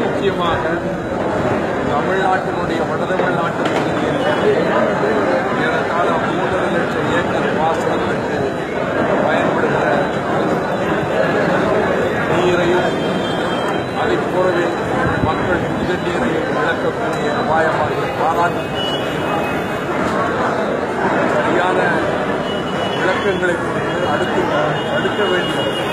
முக்கியமாக தமிழ்நாட்டினுடைய வடதமிழ்நாட்டு பகுதியில் ஏறத்தாழ மூன்றரை லட்சம் ஏக்கர் பாசனங்களுக்கு பயன்படுகிற நீரையும் அதை போலவே மக்கள் புது நீரையும் விளக்கக்கூடிய அபாயமாக பாராட்டு சரியான விளக்கங்களை கொடுத்து அடுத்து அடுக்க வேண்டும்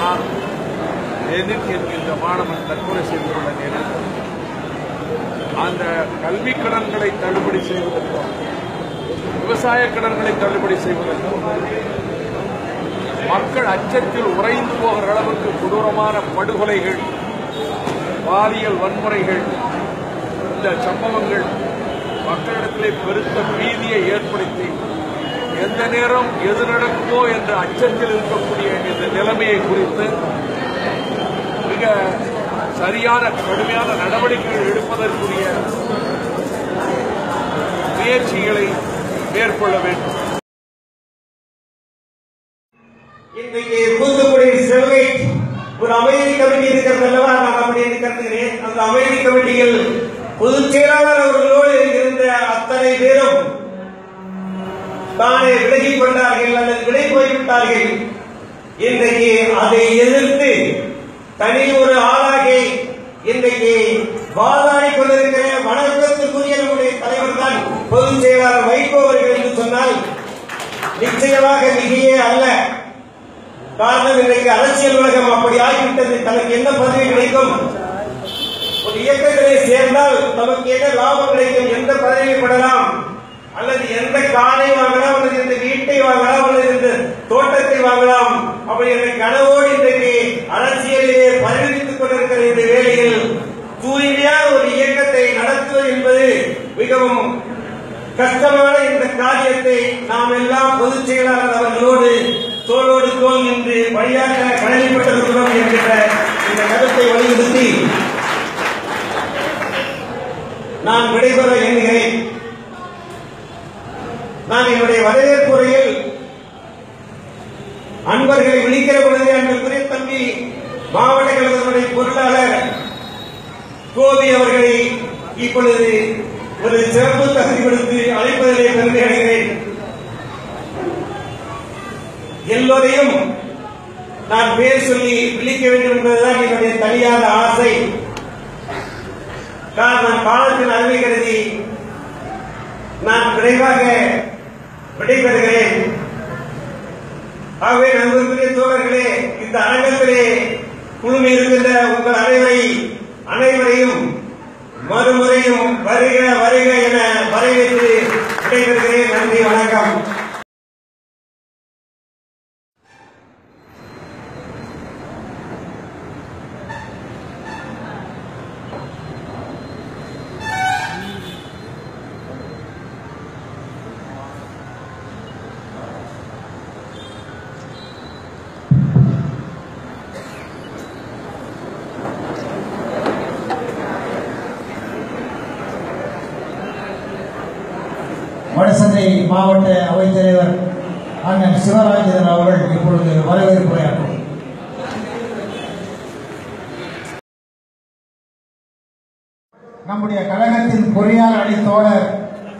நான் அதனால் என்கின்ற மாணவன் தற்கொலை செய்து கொள்ள அந்த கல்வி கடன்களை தள்ளுபடி செய்வதற்கும் விவசாய கடன்களை தள்ளுபடி செய்வதற்கும் மக்கள் அச்சத்தில் உறைந்து போகிற அளவுக்கு கொடூரமான படுகொலைகள் பாலியல் வன்முறைகள் இந்த சம்பவங்கள் மக்களிடத்திலே பெருத்த பீதியை ஏற்படுத்தி எந்த நேரம் எது நடக்குமோ என்ற அச்சத்தில் இருக்கக்கூடிய இந்த நிலைமையை குறித்து மிக சரியான கடுமையான நடவடிக்கைகள் எடுப்பதற்குரிய முயற்சிகளை மேற்கொள்ள வேண்டும். இன்றைக்கு தூத்துக்குடி செல்வைட் ஒரு அமைதி கமிட்டி இருக்கிறது அல்லவா நான் அப்படி கருதுகிறேன். அந்த அமைதி கமிட்டியில் பொதுச் செயலாளர் தானே விலகிக் கொண்டார்கள் அல்லது விலை போய்விட்டார்கள்? இன்றைக்கு அதை எதிர்த்து தனி ஒரு ஆளாகி இன்றைக்கு வாதாடி கொண்டிருக்கிற வணக்கத்திற்குரிய நம்முடைய தலைவர் தான் பொதுச் செயலாளர் வைகோ அவர்கள் என்று சொன்னால் நிச்சயமாக மிகையே அல்ல. காரணம் இன்றைக்கு அரசியல் உலகம் அப்படி ஆகிவிட்டது. தனக்கு என்ன பதவி கிடைக்கும்? ஒரு இயக்கத்திலே சேர்ந்தால் நமக்கு என்ன லாபம் கிடைக்கும்? எந்த பதவி படலாம். அல்லது எந்த காரை வாங்கலாம் அல்லது எந்த வீட்டை வாங்கலாம் அல்லது எந்த தோட்டத்தை வாங்கலாம் அப்படி என்ற கனவோடு இன்றைக்கு அரசியலிலே பரிணமித்துக் கொண்டிருக்கிற இந்த வேளையில் தூய்மையான ஒரு இயக்கத்தை நடத்துவது என்பது மிகவும் கஷ்டமான இந்த காரியத்தை நாம் எல்லாம் பொதுச் செயலாளர் அவர்களோடு தோளோடு தோல் நின்று பணியாற்ற கடமைப்பட்டிருக்கிறோம் என்கின்ற இந்த கருத்தை வலியுறுத்தி நான் விடைபெற எண்ணுகிறேன் நான் என்னுடைய வரவேற்புரையில் அன்பர்களை விழிக்கிற பொழுது அன்புக்குரிய தம்பி மாவட்ட கழகத்தினுடைய பொருளாளர் கோபி அவர்களை இப்பொழுது ஒரு சிறப்பு தகுதி கொடுத்து அழைப்பதிலே பெருமை அடைகிறேன். எல்லோரையும் நான் பேர் சொல்லி விழிக்க வேண்டும் என்பதுதான் என்னுடைய தனியான ஆசை. காரணம் காலத்தின் அருமை கருதி நான் விரைவாக விடைபெறுகிறேன். ஆகவே நண்பர்களே தோழர்களே இந்த அரங்கத்திலே குழுமி இருக்கின்ற உங்கள் அனைவரை அனைவரையும் மறுமுறையும் வருக வருக என வரவேற்று விடைபெறுகிறேன். நன்றி வணக்கம். வடசென்னை மாவட்ட அவைத்தலைவர் அண்ணன் சிவராஜன் அவர்கள் இப்பொழுது வரவேற்புரையாற்றும் நம்முடைய கழகத்தின் பொறியாளர் அணி தோழர்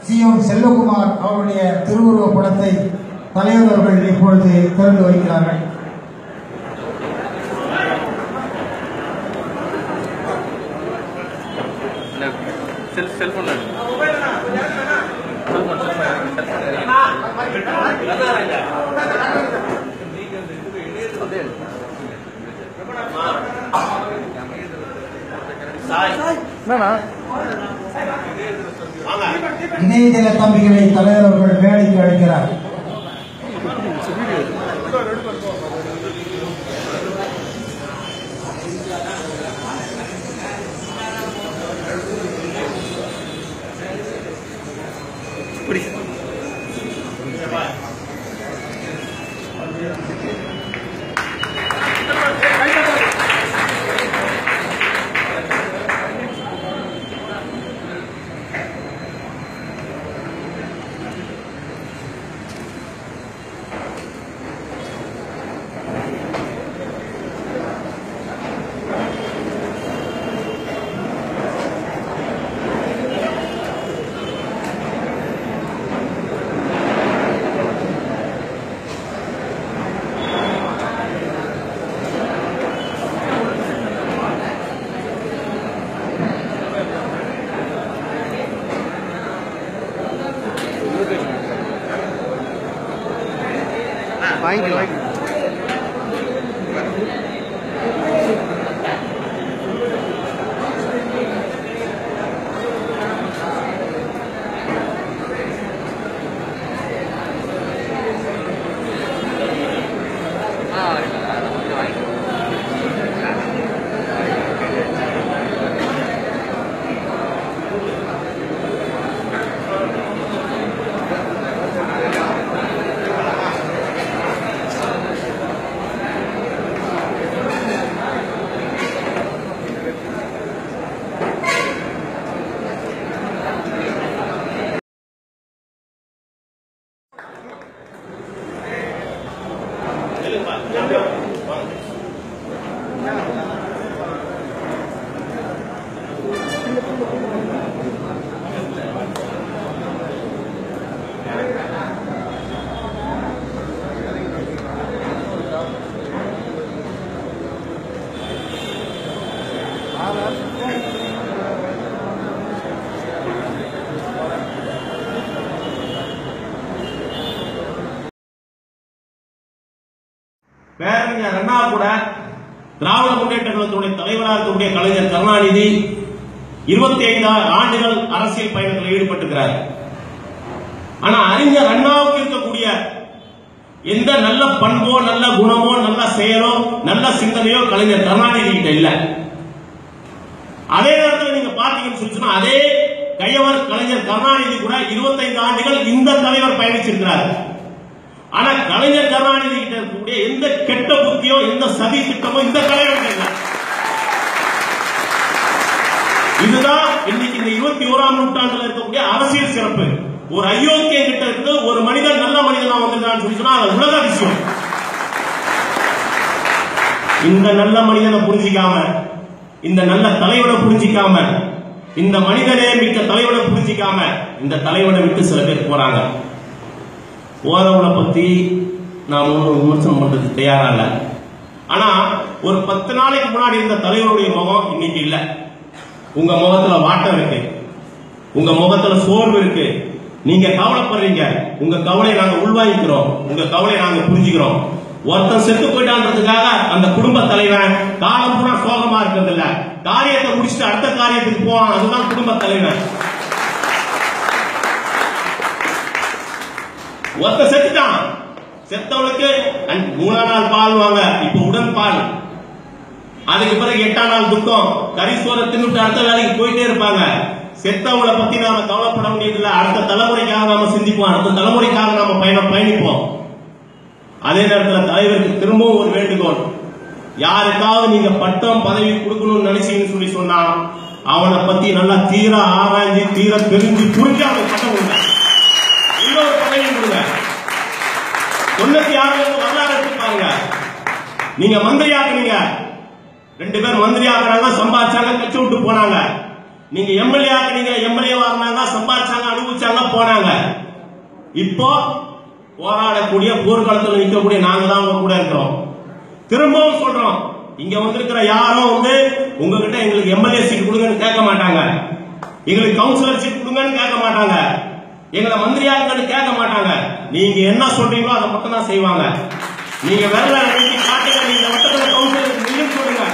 சியோன் செல்வகுமார் அவருடைய திருவுருவப் படத்தை தலைவர் அவர்கள் இப்பொழுது திறந்து வைக்கிறார்கள். செல்போன் செல்போன் இணையதள தம்பிகளை தலைவர் அவர்கள் வேலைக்கு அழைக்கிறார். வாங்கிக்கலாம் Đấy, nhà gắn mao của đá. Dravida Munnetra தலைவராக இருக்கக்கூடிய கலைஞர் கருணாநிதி இருபத்தி ஐந்து ஆண்டுகள் அரசியல் பயணத்தில் ஈடுபட்டிருக்கிறார். ஆனா அறிஞர் அண்ணாவுக்கு இருக்கக்கூடிய எந்த நல்ல பண்போ நல்ல குணமோ நல்ல செயலோ நல்ல சிந்தனையோ கலைஞர் கருணாநிதி கிட்ட இல்ல. அதே நேரத்தில் நீங்க பாத்தீங்கன்னு சொல்லி சொன்னா அதே கையவர் கலைஞர் கருணாநிதி கூட 25 ஆண்டுகள் இந்த தலைவர் பயணிச்சிருக்கிறார். ஆனா கலைஞர் கருணாநிதி கிட்ட இருக்கக்கூடிய எந்த கெட்ட புத்தியோ எந்த சதி திட்டமோ இந்த தலைவர் இதுதான் இன்னைக்கு இந்த இருபத்தி ஓராம் நூற்றாண்டுல இருக்கக்கூடிய அரசியல் சிறப்பு. ஒரு அயோக்கிய கிட்ட இருந்து ஒரு மனிதன் நல்ல மனிதனா வந்திருக்கான்னு சொல்லி சொன்னா அது உலக அதிசயம். இந்த நல்ல மனிதனை புரிஞ்சிக்காம இந்த நல்ல தலைவனை புரிஞ்சிக்காம இந்த மனிதனே மிக்க தலைவனை புரிஞ்சிக்காம இந்த தலைவனை விட்டு சில பேர் போறாங்க. ஓரவனை பற்றி நான் ஒன்றும் விமர்சனம் பண்ணுறதுக்கு தயாராக இல்லை. ஆனால் ஒரு பத்து நாளைக்கு முன்னாடி இருந்த தலைவருடைய முகம் இன்னைக்கு இல்லை. உங்கள் முகத்தில் வாட்டம் இருக்கு. உங்கள் முகத்தில் சோர்வு இருக்கு. நீங்கள் கவலைப்படுறீங்க. உங்கள் கவலையை நாங்கள் உள்வாங்கிக்கிறோம். உங்கள் கவலையை நாங்கள் புரிஞ்சுக்கிறோம். ஒருத்தன் செத்து போயிட்டான்றதுக்காக அந்த குடும்ப தலைவன் காலம் பூரா சோகமா இருக்கிறது இல்ல காரியத்தை முடிச்சுட்டு அடுத்த காரியத்துக்கு போவான். அதுதான் குடும்ப தலைவன். ஒருத்த செத்துட்டான். செத்தவனுக்கு மூணாம் நாள் பால் வாங்க. இப்ப உடன் பால். அதுக்கு பிறகு எட்டாம் நாள் துக்கம். கரிசோரை தின்னுட்டு அடுத்த வேலைக்கு போயிட்டே இருப்பாங்க. செத்தவங்களை பத்தி நாம கவலைப்பட முடியல அடுத்த தலைமுறைக்காக நாம சிந்திப்போம். அடுத்த தலைமுறைக்காக நாம பயணம் பயணிப்போம். அதே நேரத்தில் தலைவருக்கு திரும்பவும் ஒரு வேண்டுகோள். யாருக்காவது நீங்க பட்டம் பதவி கொடுக்கணும்னு நினைச்சீங்கன்னு சொல்லி சொன்னா அவனை பத்தி நல்லா தீர ஆராய்ஞ்சு தீர தெரிஞ்சு புரிஞ்சு அவனுக்கு பட்டம் கொடுங்க இன்னொரு பதவி கொடுங்க தொண்ணூத்தி ஆறுல இருந்து வரலாறு எடுத்து பாருங்க நீங்க மந்திரி ஆக்குனீங்க. ரெண்டு பேர் மந்திரி ஆக்குறாங்க சம்பாதிச்சாங்க கட்சி விட்டு போனாங்க. நீங்க எம்எல்ஏ ஆக்குனீங்க எம்எல்ஏ ஆக்குனாங்க சம்பாதிச்சாங்க அனுபவிச்சாங்க போனாங்க. இப்போ போராடக்கூடிய போர்க்களத்தில் நிற்கக்கூடிய நாங்க தான் உங்க கூட இருக்கிறோம் திரும்பவும் சொல்றோம். இங்க வந்திருக்கிற யாரும் வந்து உங்ககிட்ட எங்களுக்கு எம்எல்ஏ சீட் கொடுங்கன்னு கேட்க மாட்டாங்க. எங்களுக்கு கவுன்சிலர் சீட் கொடுங்கன்னு கேட்க மாட்டாங்க. எங்களை மந்திரியாங்கன்னு கேட்க மாட்டாங்க. நீங்க என்ன சொல்றீங்களோ அதை மட்டும் தான் செய்வாங்க. நீங்க வரல நீங்க காட்டுங்க நீங்க வட்டத்துல கவுன்சிலருக்கு சொல்லுங்க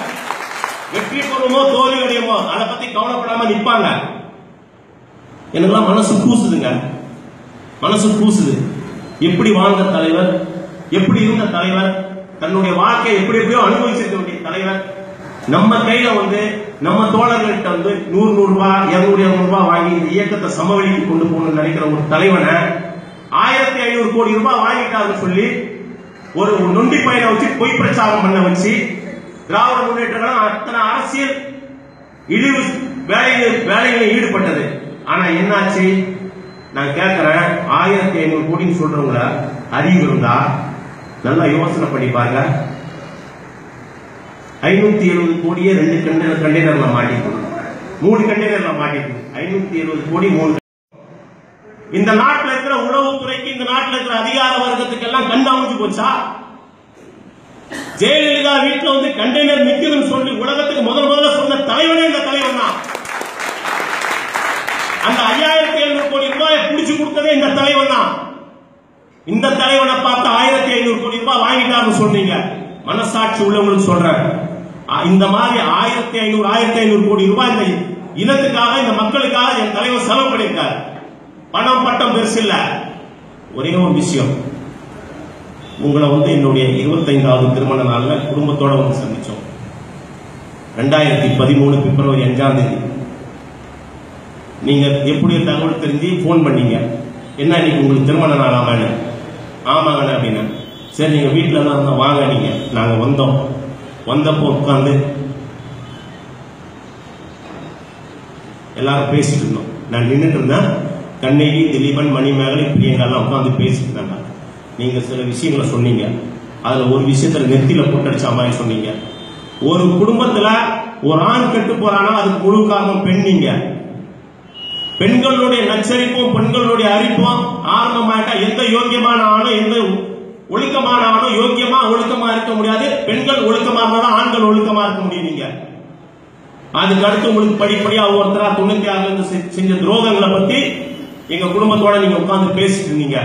வெற்றி பெறுமோ தோல்வி அடையுமோ அதை பத்தி கவலைப்படாம நிப்பாங்க. எனக்கெல்லாம் மனசு கூசுதுங்க. மனசு கூசுது. எப்படி வாழ்ந்த தலைவர் எப்படி இருந்த தலைவர் தன்னுடைய வாழ்க்கையை எப்படி எப்படியோ அனுபவிச்சிருக்க வேண்டிய தலைவர். நம்ம கையில வந்து நம்ம தோழர்கள்ட்ட வந்து நூறு நூறு ரூபாய் இருநூறு இருநூறு ரூபாய் வாங்கி இந்த இயக்கத்தை சமவெளிக்கு கொண்டு போகணும்னு நினைக்கிற ஒரு தலைவனை ஐநூறு கோடி ரூபாய் வாங்கிட்டாருன்னு சொல்லி ஒரு நொண்டி பையனை வச்சு பொய் பிரச்சாரம் பண்ண வச்சு திராவிட முன்னேற்ற அத்தனை அரசியல் இழிவு வேலைகள் வேலைகளில் ஈடுபட்டது. ஆனா என்னாச்சு? நான் கேட்கிறேன் ஆயிரத்தி ஐநூறு கோடின்னு சொல்றவங்கள அறிவு இருந்தா நல்லா யோசனை பண்ணி பாருங்க. ஐநூத்தி எழுபது கோடியே ரெண்டு கண்டெய்னர் கண்டெய்னர்ல மாட்டிக்கணும் மூணு கண்டெய்னர்ல மாட்டிக்கணும் ஐநூத்தி எழுபது கோடி மூணு இந்த நாட்டில் இருக்கிற உளவுத்துறைக்கு இந்த நாட்டில் இருக்கிற அதிகார வர்க்கத்துக்கு எல்லாம் கண் அமைஞ்சு போச்சா? ஜெயலலிதா வீட்டில் வந்து கண்டெய்னர் நிக்குதுன்னு சொல்லி உலகத்துக்கு முதல் முதல்ல சொன்ன தலைவனே இந்த தலைவன் தான். அந்த ஐயாயிரத்தி எழுநூறு கோடி ரூபாயை பிடிச்சு கொடுத்ததே இந்த தலைவன் தான். இந்த தலைவனை பார்த்து ஆயிரத்தி ஐநூறு கோடி ரூபாய் வாங்கிட்டாருன்னு சொன்னீங்க. மனசாட்சி உள்ளவங்களுக்கு சொல்றேன். இந்த மாதிரி ஆயிரத்தி ஐநூறு ஆயிரத்தி ஐநூறு கோடி ரூபாய் இந்த இனத்துக்காக இந்த மக்களுக்காக என் தலைவர் செலவு பண்ணியிருக்காரு. பணம் பட்டம் பெருசு இல்ல. ஒரே ஒரு விஷயம். உங்களை வந்து என்னுடைய இருபத்தைந்தாவது திருமண நாள்ல குடும்பத்தோட வந்து சந்திச்சோம். ரெண்டாயிரத்தி பதிமூணு பிப்ரவரி அஞ்சாம் தேதி. நீங்க எப்படி தகவல் தெரிஞ்சு ஃபோன் பண்ணீங்க. என்ன இன்னைக்கு உங்களுக்கு திருமண நாள் ஆமான்னு ஆமாங்கண்ணே அப்படின்னு. சரி நீங்க வீட்டுல தான் இருந்தா வாங்க நீங்க. நாங்க வந்தோம். வந்தப்போ உட்காந்து எல்லாரும் பேசிட்டு இருந்தோம். நான் நின்றுட்டு இருந்தேன். கண்ணகி திலீபன் மணிமேகலை பிரியங்கெல்லாம் உட்காந்து பேசிட்டு இருந்தாங்க நீங்க சில விஷயங்களை சொன்னீங்க. அதுல ஒரு விஷயத்துல நெத்தியில போட்டடிச்ச மாதிரி சொன்னீங்க. ஒரு குடும்பத்துல ஒரு ஆண் கெட்டு போறானா அதுக்கு முழு காரணம் பெண் நீங்க. பெண்களுடைய நச்சரிப்பும் பெண்களுடைய அரிப்பும் ஆரம்பமாயிட்டா எந்த யோக்கியமானவனும் எந்த ஒழுக்கமான ஆணும் யோக்கியமா ஒழுக்கமா இருக்க முடியாது. பெண்கள் ஒழுக்கமா இருந்தாலும் ஆண்கள் ஒழுக்கமா இருக்க முடியும் நீங்க. அதுக்கு அடுத்து உங்களுக்கு படிப்படியா ஒவ்வொருத்தரா தொண்ணூத்தி செ- செஞ்ச துரோகங்களை பத்தி எங்க குடும்பத்தோட நீங்க உட்கார்ந்து பேசிட்டு இருந்தீங்க.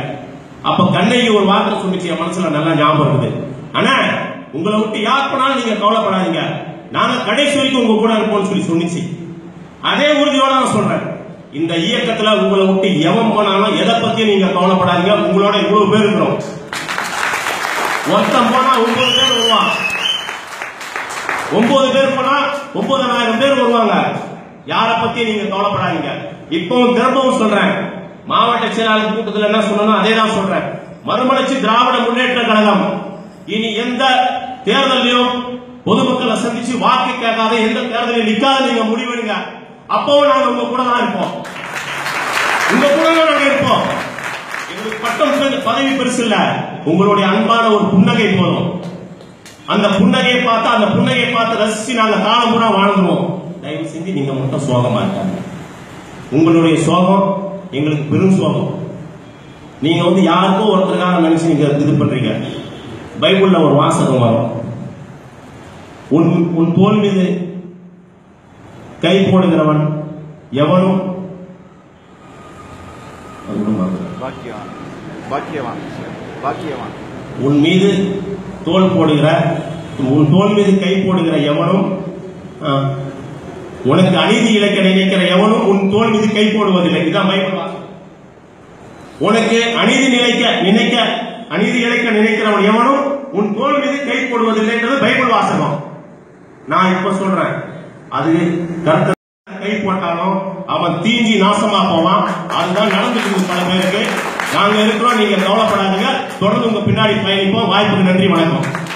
அப்ப கண்ணகி ஒரு வார்த்தை சொல்லிச்சு என் மனசுல நல்லா ஞாபகம் இருக்குது. ஆனா உங்களை விட்டு யார் பண்ணாலும் நீங்க கவலைப்படாதீங்க. நாங்க கடைசி வரைக்கும் உங்க கூட இருப்போம்னு சொல்லி சொன்னிச்சு அதே உறுதியோட நான் சொல்றேன். இந்த இயக்கத்துல உங்களை விட்டு எவன் போனாலும் எதை பத்தியும் நீங்க கவலைப்படாதீங்க. உங்களோட இவ்வளவு பேர் இருக்கிறோம். ஒருத்தன் போனா ஒன்பது பேர் வருவான். ஒன்பது பேர் போனா ஒன்பதனாயிரம் பேர் வருவாங்க. யார பத்தியும் நீங்க கவலைப்படாதீங்க. இப்பவும் திரும்பவும் சொல்றேன். மாவட்ட செயலாளர் கூட்டத்தில் என்ன சொல்லணும்? அதே தான் சொல்றேன். மறுமலர்ச்சி திராவிட முன்னேற்ற கழகம். இனி எந்த தேர்தலையும் பொதுமக்களை சந்திச்சு வாக்கு கேட்காத எந்த தேர்தலையும் நிக்காத நீங்க முடிவெடுங்க அப்பவும் நாங்க உங்க கூட தான் இருப்போம். உங்க கூட தான் நாங்க இருப்போம். எங்களுக்கு பட்டம் பெரு- பதவி பெருசு இல்ல. உங்களுடைய அன்பான ஒரு புன்னகை போதும். அந்த புன்னகையை பார்த்து அந்த புன்னகையை பார்த்து ரசிச்சு நாங்க காலம் பூரா வாழ்ந்துருவோம் தயவு செஞ்சு நீங்க மட்டும் சோகமா இருக்காங்க உங்களுடைய சோகம் எங்களுக்கு பெரும் சோகம். நீங்க வந்து யாருக்கோ ஒருத்தருக்காக நினைச்சு நீங்க இது பண்றீங்க. பைபிள்ல ஒரு வாசகம் வரும். உன் உன் தோல் மீது கை போடுகிறவன் எவனும் உன் மீது தோல் போடுகிற உன் தோல் மீது கை போடுகிற எவனும் உனக்கு அநீதி இழைக்க நினைக்கிற எவனும் உன் தோல் மீது கை போடுவதில்லை. இதான் பைபிள் உனக்கு அநீதி நிலைக்க நினைக்க அநீதி இழைக்க நினைக்கிறவன் எவனும் உன் தோல் மீது கை போடுவதில்லைன்றது பைபிள் வாசகம். நான் இப்ப சொல்றேன். அது கருத்து கை போட்டாலும் அவன் தீஞ்சி நாசமா போவான். அதுதான் நடந்துட்டு பல பேருக்கு. நாங்க இருக்கிறோம் நீங்க கவலைப்படாதீங்க. தொடர்ந்து உங்க பின்னாடி பயணிப்போம். வாய்ப்புக்கு நன்றி வணக்கம்.